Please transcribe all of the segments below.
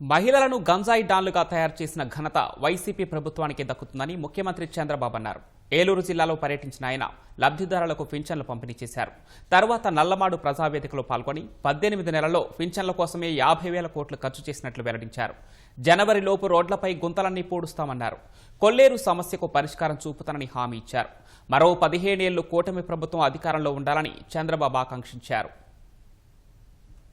మహిళలను గంజాయి డాన్లుగా తయారు చేసిన ఘనత వైసీపీ ప్రభుత్వానికి దక్కుతుందని ముఖ్యమంత్రి చంద్రబాబు అన్నారు. ఏలూరు జిల్లాలో పర్యటించిన ఆయన లబ్ధిదారులకు పింఛన్లు పంపిణీ చేశారు. తర్వాత నల్లమాడు ప్రజావేదికలో పాల్గొని పద్దెనిమిది నెలల్లో పింఛన్ల కోసమే యాభై వేల కోట్లు ఖర్చు చేసినట్లు వెల్లడించారు. జనవరిలోపు రోడ్లపై గుంతలన్నీ పూడుస్తామన్నారు. కొల్లేరు సమస్యకు పరిష్కారం చూపుతానని హామీ ఇచ్చారు. మరో పదిహేనేళ్ళు కూటమి ప్రభుత్వం అధికారంలో ఉండాలని చంద్రబాబు ఆకాంక్షించారు.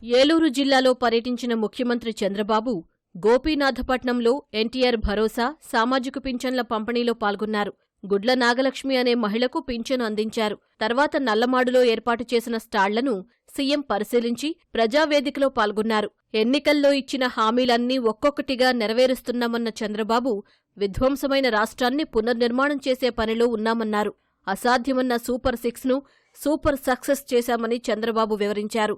ఏలూరు జిల్లాలో పర్యటించిన ముఖ్యమంత్రి చంద్రబాబు గోపీనాథపట్నంలో ఎన్టీఆర్ భరోసా సామాజిక పింఛన్ల పంపిణీలో పాల్గొన్నారు. గుడ్ల నాగలక్ష్మి అనే మహిళకు పింఛను అందించారు. తర్వాత నల్లమాడులో ఏర్పాటు చేసిన స్టాళ్ళను సీఎం పరిశీలించి ప్రజావేదికలో పాల్గొన్నారు. ఎన్నికల్లో ఇచ్చిన హామీలన్నీ ఒక్కొక్కటిగా నెరవేరుస్తున్నామన్న చంద్రబాబు విధ్వంసమైన రాష్ట్రాన్ని పునర్నిర్మాణం చేసే పనిలో ఉన్నామన్నారు. అసాధ్యమన్న సూపర్ సిక్స్ను సూపర్ సక్సెస్ చేశామని చంద్రబాబు వివరించారు.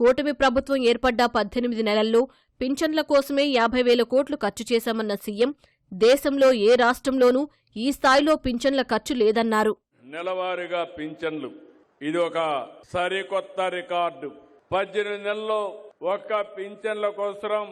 కూటమి ప్రభుత్వం ఏర్పడ్డ పద్దెనిమిది నెలల్లో పింఛన్ల కోసమే యాభై వేల కోట్లు ఖర్చు చేశామన్న సీఎం దేశంలో ఏ రాష్ట్రంలోనూ ఈ స్థాయిలో పింఛన్ల ఖర్చు లేదన్నారు. నెలవారీగా పింఛన్లు. ఇది ఒక సరికొత్త రికార్డు. పద్దెనిమిది నెలల్లో ఒక్క పింఛన్ల కోసం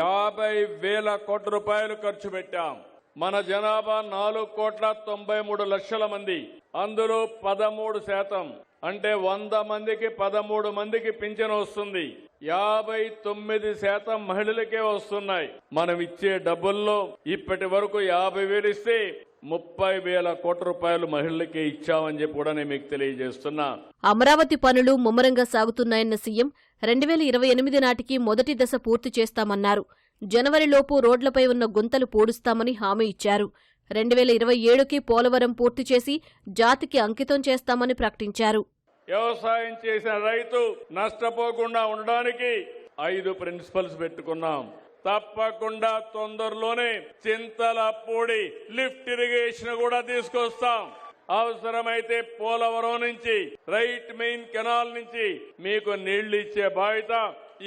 యాభై వేల కోట్ల రూపాయలు ఖర్చు పెట్టాం. మన జనాభా నాలుగు కోట్ల తొంభై మూడు లక్షల మంది. అందులో పదమూడు శాతం అంటే వంద మందికి పదమూడు మందికి పింఛను వస్తుంది. యాభై తొమ్మిది శాతం మహిళలకే వస్తున్నాయి. మనం ఇచ్చే డబ్బుల్లో ఇప్పటి వరకు యాభై వేలు ఇస్తే ముప్పై వేల కోట్ల రూపాయలు మహిళలకే ఇచ్చామని చెప్పి కూడా నేను మీకు తెలియజేస్తున్నా. అమరావతి పనులు ముమ్మరంగా సాగుతున్నాయన్న సీఎం రెండు వేల ఇరవై ఎనిమిది నాటికి మొదటి దశ పూర్తి చేస్తామన్నారు. జనవరిలోపు రోడ్లపై ఉన్న గుంతలు పూడుస్తామని హామీ ఇచ్చారు. రెండు వేల ఇరవై ఏడుకి పోలవరం పూర్తి చేసి జాతికి అంకితం చేస్తామని ప్రకటించారు. వ్యవసాయం చేసిన రైతు నష్టపోకుండా ఉండడానికి ఐదు ప్రిన్సిపల్స్ పెట్టుకున్నాం. తప్పకుండా తొందరలోనే చింతలపూడి లిఫ్ట్ ఇరిగేషన్ కూడా తీసుకొస్తాం. అవసరమైతే పోలవరం నుంచి రైట్ మెయిన్ కెనాల్ నుంచి మీకు నీళ్ళు ఇచ్చే బాధ్యత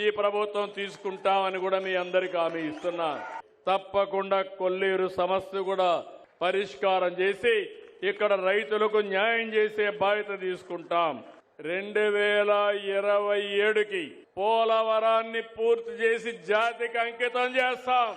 ఈ ప్రభుత్వం తీసుకుంటామని కూడా మీ అందరికీ హామీ ఇస్తున్నా. తప్పకుండా కొల్లేరు సమస్య కూడా పరిష్కారం చేసి ఇక్కడ రైతులకు న్యాయం చేసే బాధ్యత తీసుకుంటాం. రెండు వేల ఇరవై ఏడుకి పోలవరాన్ని పూర్తి చేసి జాతికి అంకితం చేస్తాం.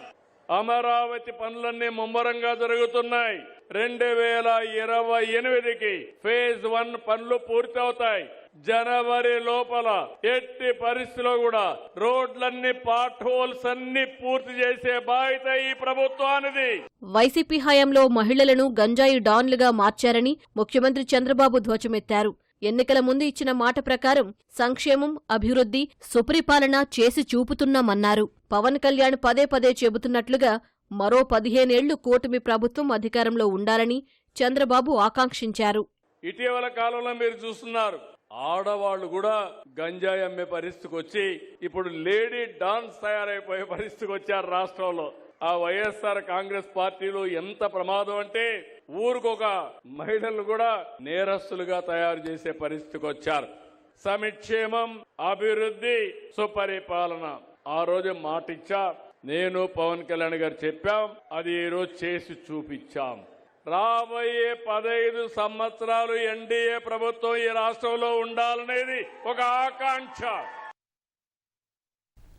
అమరావతి పనులన్నీ ముమ్మరంగా జరుగుతున్నాయి. రెండు వేల ఇరవై ఎనిమిదికి ఫేజ్ వన్ పనులు పూర్తవుతాయి. జనవరి లోపల ఎట్టి పరిస్థితిలో కూడా రోడ్లన్నీ పాట్ హోల్స్ అన్ని పూర్తి చేసే బాధ్యత ఈ ప్రభుత్వానిది. వైసీపీ హయాంలో మహిళలను గంజాయి డాన్లుగా మార్చారని ముఖ్యమంత్రి చంద్రబాబు ధ్వజమెత్తారు. ఎన్నికల ముందు ఇచ్చిన మాట ప్రకారం సంక్షేమం అభివృద్ధి సుపరిపాలన చేసి చూపుతున్నామన్నారు. పవన్ కళ్యాణ్ పదే పదే చెబుతున్నట్లుగా మరో పదిహేనేళ్ళు కూటమి ప్రభుత్వం అధికారంలో ఉండాలని చంద్రబాబు ఆకాంక్షించారు. ఇటీవల కాలంలో మీరు చూస్తున్నారు ఆడవాళ్ళు కూడా గంజాయి అమ్మే పరిస్థితికి వచ్చి ఇప్పుడు లేడీ డాన్స్ తయారైపోయే పరిస్థితికి వచ్చారు రాష్ట్రంలో. ఆ వైఎస్ఆర్ కాంగ్రెస్ పార్టీలో ఎంత ప్రమాదం అంటే ఊరికొక మహిళలు కూడా నేరస్తులుగా తయారు చేసే పరిస్థితికి వచ్చారు సమిక్షేమం అభివృద్ధి సుపరిపాలన. ఆ రోజు మాటిచ్చా. నేను పవన్ కళ్యాణ్ గారు చెప్పాం అది ఈ రోజు చేసి చూపించాం. రాబోయే పదహైదు సంవత్సరాలు ఎన్డీఏ ప్రభుత్వం ఈ రాష్ట్రంలో ఉండాలనేది ఒక ఆకాంక్ష.